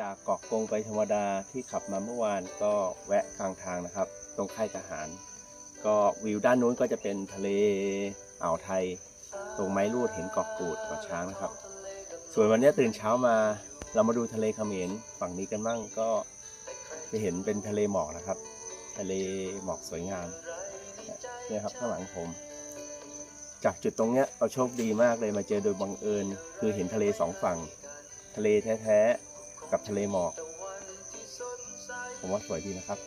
จากเกาะกงไปธรรมดาที่ขับมาเมื่อวานก็แวะกลางทางนะครับ ตรงค่ายทหาร ก็วิวด้านนู้นก็จะเป็นทะเลอ่าวไทย ตรงไม้รูดเห็นเกาะกูดเกาะช้างนะครับ ส่วนวันนี้ตื่นเช้ามาเรามาดูทะเลเขมรฝั่งนี้กันบ้างก็จะเห็นเป็นทะเลหมอกนะครับ ทะเลหมอกสวยงามเนี่ยครับข้างหลังผม จากจุดตรงเนี้ยเราโชคดีมากเลยมาเจอโดยบังเอิญ คือเห็นทะเลสองฝั่ง ทะเลแท้ๆ กับทะเลหมอก ผมว่าสวยดีนะครับ